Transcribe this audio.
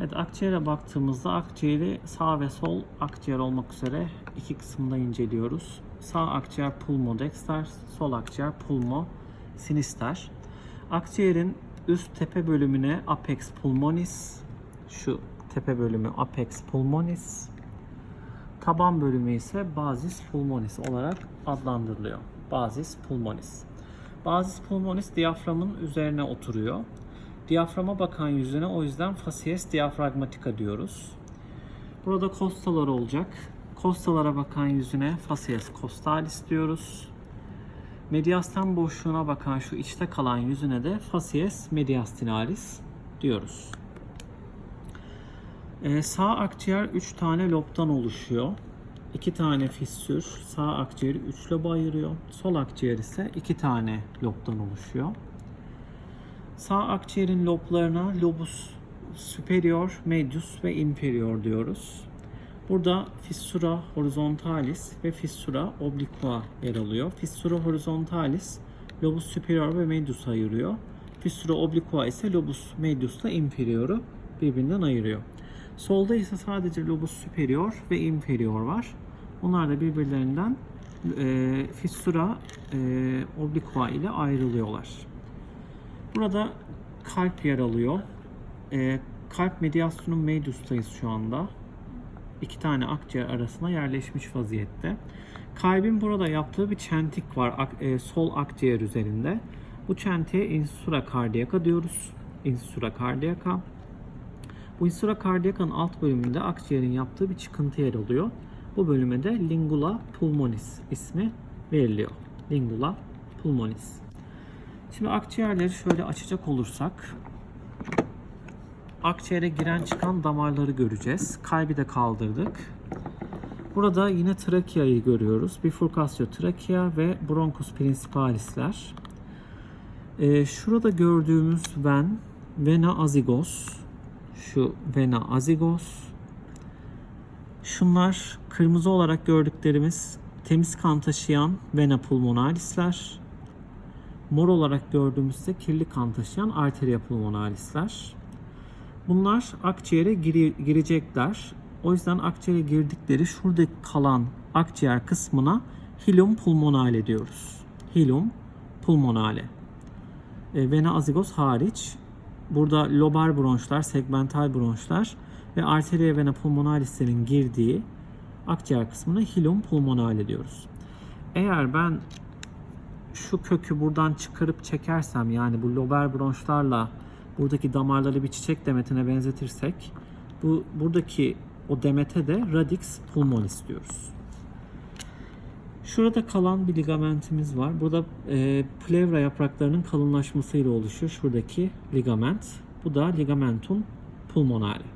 Evet akciğere baktığımızda akciğeri sağ ve sol akciğer olmak üzere iki kısımda inceliyoruz. Sağ akciğer pulmodexter, sol akciğer pulmo sinister. Akciğerin üst tepe bölümüne apex pulmonis, şu tepe bölümü apex pulmonis, taban bölümü ise bazis pulmonis olarak adlandırılıyor. Bazis pulmonis. Bazis pulmonis diyaframın üzerine oturuyor. Diyaframa bakan yüzüne o yüzden facies diafragmatica diyoruz. Burada kostalar olacak. Kostalara bakan yüzüne facies costalis diyoruz. Mediastan boşluğuna bakan şu içte kalan yüzüne de facies mediastinalis diyoruz. Ee, sağ akciğer 3 tane lobdan oluşuyor. 2 tane fissür sağ akciğeri 3 loba ayırıyor. Sol akciğer ise 2 tane lobdan oluşuyor. Sağ akciğerin loblarına lobus superior, medius ve inferior diyoruz. Burada fissura horizontalis ve fissura obliqua yer alıyor. Fissura horizontalis lobus superior ve medius ayırıyor. Fissura obliqua ise lobus medius ile inferior'u birbirinden ayırıyor. Solda ise sadece lobus superior ve inferior var. Onlar da birbirlerinden e, fissura e, obliqua ile ayrılıyorlar. Burada kalp yer alıyor. E, kalp mediastinum medius'tayız şu anda. İki tane akciğer arasına yerleşmiş vaziyette. Kalbin burada yaptığı bir çentik var ak- e, sol akciğer üzerinde. Bu çentiğe insula cardiaca diyoruz. Insula cardiaca. Bu insula cardiaca'nın alt bölümünde akciğerin yaptığı bir çıkıntı yer alıyor. Bu bölüme de lingula pulmonis ismi veriliyor. Lingula pulmonis. Şimdi akciğerleri şöyle açacak olursak akciğere giren çıkan damarları göreceğiz. Kalbi de kaldırdık. Burada yine trakeayı görüyoruz. Bifurkasyo trakea ve bronchus principalisler. Ee, şurada gördüğümüz ven, vena azigos. Şu vena azigos. Şunlar kırmızı olarak gördüklerimiz temiz kan taşıyan vena pulmonalisler. Mor olarak gördüğümüzde kirli kan taşıyan arteria pulmonalisler. Bunlar akciğere giri- girecekler. O yüzden akciğere girdikleri şurada kalan akciğer kısmına hilum pulmonale diyoruz. Hilum pulmonale. E, vena azigos hariç burada lobar bronşlar, segmental bronşlar ve arteria vena pulmonalislerin girdiği akciğer kısmına hilum pulmonale diyoruz. Eğer ben şu kökü buradan çıkarıp çekersem yani bu lobar bronşlarla buradaki damarları bir çiçek demetine benzetirsek bu buradaki o demete de radix pulmonis diyoruz. Şurada kalan bir ligamentimiz var. Burada e, plevra yapraklarının kalınlaşmasıyla oluşuyor. Şuradaki ligament. Bu da ligamentum pulmonale.